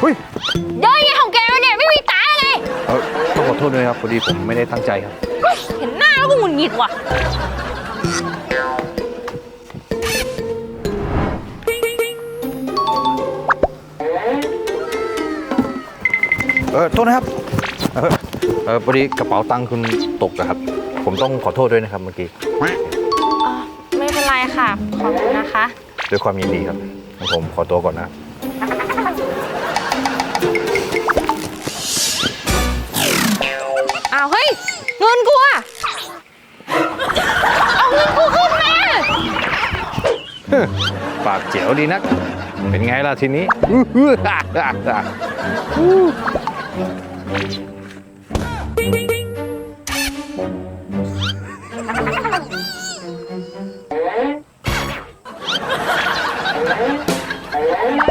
เฮ้ยเย้ยไงของแกวะเนี่ยไม่มีตาไงเออต้องขอโทษด้วยครับพอดีผมไม่ได้ตั้งใจครับเฮ้ยเห็นหน้าแล้วก็หงุดหงิดว่ะ เออโทษนะครับ เออเออพอดีกระเป๋าตังค์คุณตกอะครับ ผมต้องขอโทษด้วยนะครับเมื่อกี้อ๋อไม่เป็นไรค่ะ ขอบคุณนะคะ ด้วยความยินดีครับผมขอตัวก่อนนะอ้าว ยเงินกูอะเอาเงินกูขึ้นมาปากเจ๋วดีนัก เป็นไงล่ะทีนี้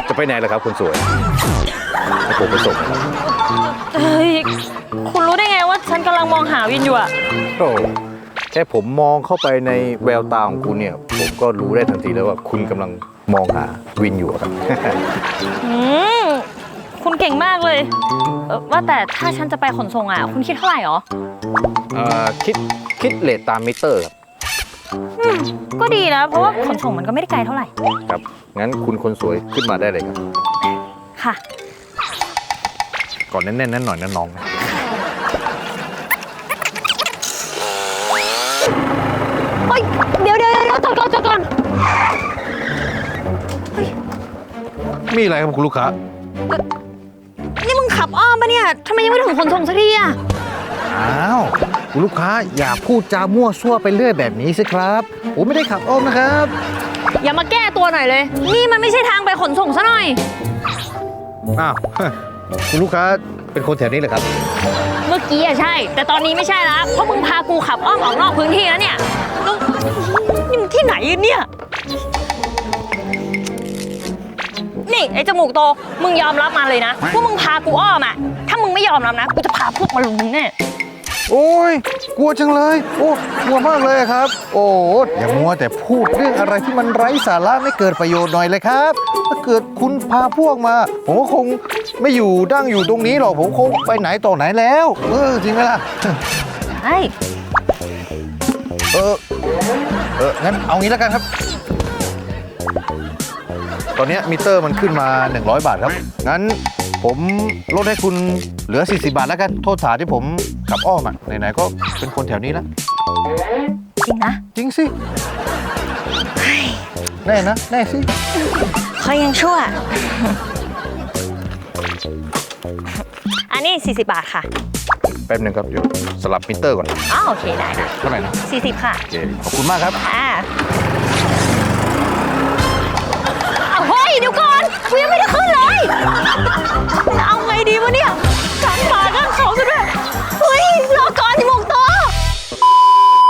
จะไปไหนล่ะครับคุณสวยให้ผมไปส่งนะครับเฮ้ย คุณรู้ได้ไงว่าฉั นกำลังมองหาวินอยู่อะโอ้แค่ผมมองเข้าไปในแววตาของคุณเนี่ย ผมก็รู้ได้ทันทีแล้วว่าคุณกำลังมองหาวินอยู่อะครับ อืมคุณเก่งมากเลยเอ่อว่าแต่ถ้าฉันจะไปขนส่งอะคุณคิดเท่าไหร่หรอ เอ่อคิดคิดเลทตามมิเตอร์ครับอืมก็ดีนะ เพราะว่าขนส่งมันก็ไม่ได้ไกลเท่าไหร่ ครับงั้นคุณคนสวยขึ้นมาได้เลยครับค่ะ ก่อนแน่นๆนั่นหน่อยนะน้องเอดก่อนจอดก่อนมีอะไรครับคุณลูกค้า นี่มึงขับอ้อมปะเนี่ยทำไมยังไม่ถึงขนส่งสักทีอะอ้าวคุณลูกค้าอย่าพูดจามั่วซั่วไปเรื่อยแบบนี้สิครับผมไม่ได้ขับอ้อมนะครับ อย่ามาแก้ตัวหน่อยเลย นี่มันไม่ใช่ทางไปขนส่งซะหน่อย อ้าว คุณลูกค้าเป็นคนแถวนี้เหรอครับ เมื่อกี้อะใช่ แต่ตอนนี้ไม่ใช่แล้วเพราะมึงพากูขับอ้อมออกนอกพื้นที่แล้วเนี่ยแล้วนี่มัน ที่ไหนเนี่ย นี่ไอ้จมูกโต มึงยอมรับมาเลยนะว่ามึงพากูอ้อมอะถ้ามึงไม่ยอมรับนะ กูจะพาพวกมาลุมมึงแน่ โอ้ย กลัวจังเลย โอ้กลัวมากเลยครับ โอ้อย่ามัวแต่พูดเรื่องอะไรที่มันไร้สาระไม่เกิดประโยชน์หน่อยเลยครับ ถ้าเกิดคุณพาพวกมา ผมก็คงไม่อยู่ดั้งอยู่ตรงนี้หรอกผมคงไปไหนต่อไหนแล้ว เออจริงไหมล่ะ ใช่ เออ เอองั้นเอางี้แล้วกันครับ ตอนเนี้ยมิเตอร์มันขึ้นมา 100 บาทครับ งั้นผมลดให้คุณเหลือ 40 บาทแล้วกัน โทษฐานที่ผมขับอ้อมอะ ไหนๆ ก็เป็นคนแถวนี้แล้ว จริงนะจริงสิ แน่นะ แน่สิ เขายังชั่ว อันนี้ 40 บาทค่ะ แป๊บหนึงครับเดี๋ยวสลับมิเตอร์ก่อนอ๋อโอเคได้ได้เท่าไหร่นะ40 ค่ะโอเคขอบคุณมากครับ อ่า